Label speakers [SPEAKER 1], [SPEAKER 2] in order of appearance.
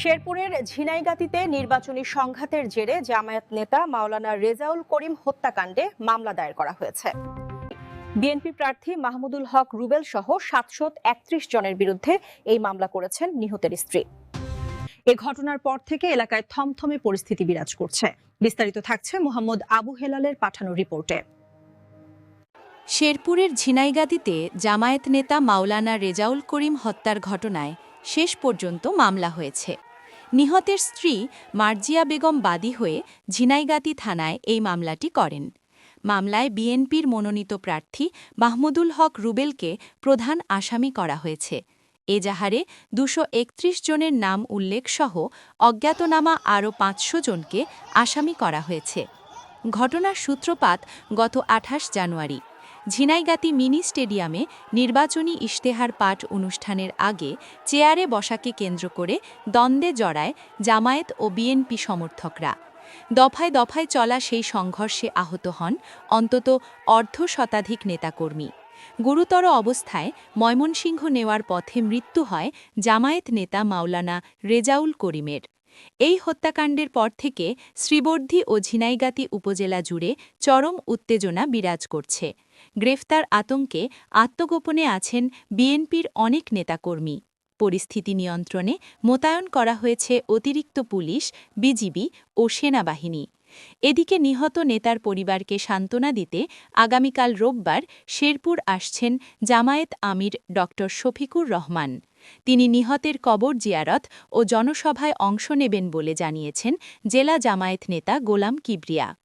[SPEAKER 1] শেরপুরের ঝিনাইগাতিতে নির্বাচনী সংঘাতের জেরে জামায়াত নেতা মাওলানা রেজাউল করিম হত্যাকাণ্ডে মামলা দায়ের করা হয়েছে। বিএনপি প্রার্থী মাহমুদুল হক রুবেল সহ সাতশো একত্রিশ জনের বিরুদ্ধে এই মামলা করেছেন নিহতের স্ত্রী। এ ঘটনার পর থেকে এলাকায় থমথমে পরিস্থিতি বিরাজ করছে। বিস্তারিত থাকছে মোহাম্মদ আবু হেলালের পাঠানো রিপোর্টে।
[SPEAKER 2] শেরপুরের ঝিনাইগাতিতে জামায়াত নেতা মাওলানা রেজাউল করিম হত্যার ঘটনায় শেষ পর্যন্ত মামলা হয়েছে। নিহতের স্ত্রী মার্জিয়া বেগম বাদী হয়ে ঝিনাইগাতি থানায় এই মামলাটি করেন। মামলায় বিএনপির মনোনীত প্রার্থী মাহমুদুল হক রুবেলকে প্রধান আসামি করা হয়েছে। এজাহারে দুশো জনের নাম উল্লেখসহ অজ্ঞাতনামা আরও পাঁচশো জনকে আসামি করা হয়েছে। ঘটনার সূত্রপাত গত আঠাশ জানুয়ারি। ঝিনাইগাতি মিনি স্টেডিয়ামে নির্বাচনী ইশতেহার পাঠ অনুষ্ঠানের আগে চেয়ারে বসাকে কেন্দ্র করে দ্বন্দ্বে জড়ায় জামায়াত ও বিএনপি সমর্থকরা। দফায় দফায় চলা সেই সংঘর্ষে আহত হন অন্তত অর্ধ শতাধিক নেতাকর্মী। গুরুতর অবস্থায় ময়মনসিংহ নেওয়ার পথে মৃত্যু হয় জামায়াত নেতা মাওলানা রেজাউল করিমের। এই হত্যাকাণ্ডের পর থেকে শ্রীবর্ধী ও ঝিনাইগাতি উপজেলা জুড়ে চরম উত্তেজনা বিরাজ করছে। গ্রেফতার আতঙ্কে আত্মগোপনে আছেন বিএনপির অনেক নেতাকর্মী। পরিস্থিতি নিয়ন্ত্রণে মোতায়েন করা হয়েছে অতিরিক্ত পুলিশ, বিজিবি ও সেনাবাহিনী। এদিকে নিহত নেতার পরিবারকে সান্ত্বনা দিতে আগামীকাল রোববার শেরপুর আসছেন জামায়েত আমির ড শফিকুর রহমান। তিনি নিহতের কবর জিয়ারত ও জনসভায় অংশ নেবেন বলে জানিয়েছেন জেলা জামায়াত নেতা গোলাম কিবরিয়া।